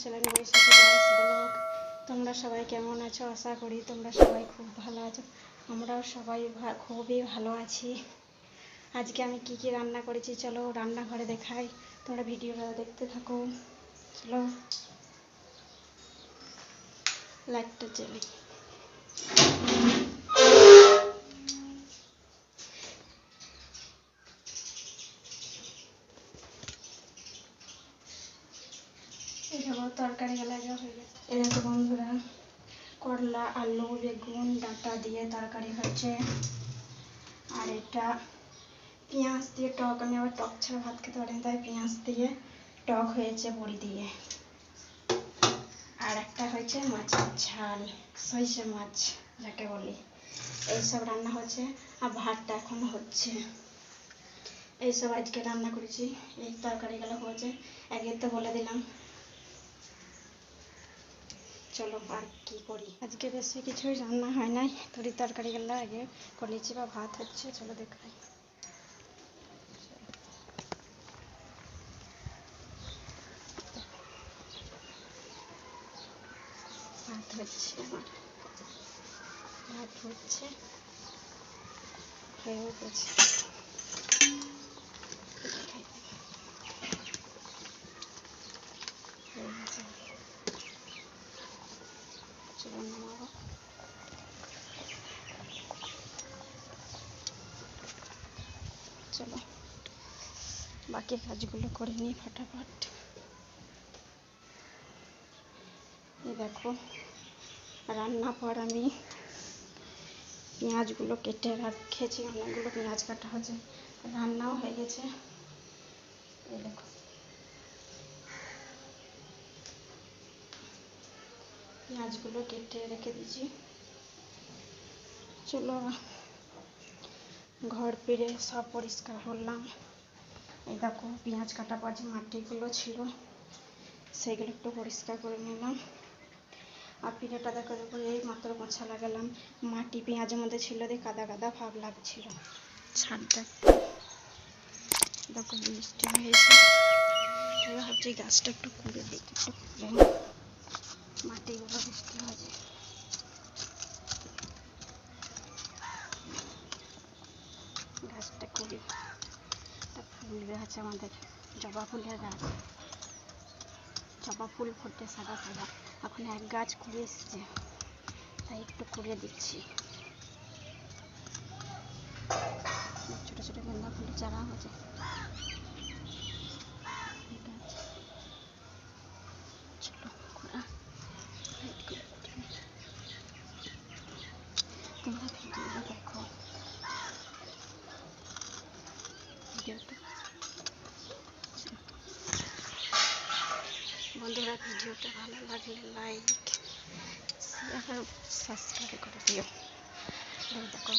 Channel বৈশাখী blog তোমরা সবাই কেমন আছো? আশা করি তোমরা সবাই খুব ভালো আছো। আমরাও সবাই খুবই ভালো আছি। আজকে আমি কি কি রান্না করেছি চলো রান্নাঘরে দেখাই। তোমরা ভিডিওটা দেখতে থাকো। চলো। লাইটটা জ্বালি। দেখো তরকারি যা হয়ে গেছে দেখো বন্ধুরা, করলা, আলু, বেগুন, ডাঁটা দিয়ে তরকারি হচ্ছে। আর এটা পেঁয়াজ দিয়ে টক, আমি আবার টক ছাড়া ভাত খেতে পারি তাই পেঁয়াজ দিয়ে টক হয়েছে বড়ি দিয়ে। আর একটা হয়েছে মাছের ঝাল সইষে মাছ, যাকে বলি। এইসব রান্না হচ্ছে, আর ভাতটা এখন হচ্ছে। এইসব আজকে রান্না করেছি, এই তরকারিগুলো হয়েছে। আগে তো বলে দিলাম চলো, আর কি করি? আজকে বেশি কিছুই রান্না হয় নাই। তরি তরকারি তরকারিগুলো আগে করেছি বা ভাত হচ্ছে, চলো দেখাই। ভাত হচ্ছে আমার। ভাত হচ্ছে গেছে দেখাই। হয়ে গেছে চলো নামাবো চলো বাকি কাজগুলো করে নিই ফটাফট। এই দেখো, রান্না পর আমি পেঁয়াজগুলো কেটে রেখেছি, অনেকগুলো পেঁয়াজ কাটা হয়েছে, রান্নাও হয়ে গেছে। এই দেখো। পেঁয়াজগুলো কেটে রেখে দিয়েছি চলো, ঘর ফিরে সব পরিষ্কার করলাম। এই দেখো, পেঁয়াজ কাটা পর যে মাটিগুলো ছিল, সেগুলো একটু পরিষ্কার করে নিলাম। আর পিঠেটা দেখো দেখো, এই মাত্র মোছা লাগালাম মাটি পেঁয়াজের মধ্যে ছিল দিয়ে কাদা কাদা ভাব লাগছিল। ছাদটা দেখো, বৃষ্টি হয়েছে। ভাবছি গাছটা একটু কুড়ে দিই, একটু। মাটিগুলো বৃষ্টি হয়েছে গাছটা কুড়ি একটা ফুল গাছ আমাদের। জবা ফুলের গাছ। জবা ফুল ফুটে সাদা সাদা। এখন এক গাছ কুড়ে এসছে। তাই একটু কুড়ে দিচ্ছি। ছোট ছোট গেন্দা ফুলের চারা হয়েছে এই গাছ। চলো ঘোরা লাইট করে দিই। তোমরা ভিডিওটা দেখো ভিডিওটা বন্ধুরা ভিডিওটা ভালো লাগলে লাইক শেয়ার সাবস্ক্রাইব করে দিও দেখো।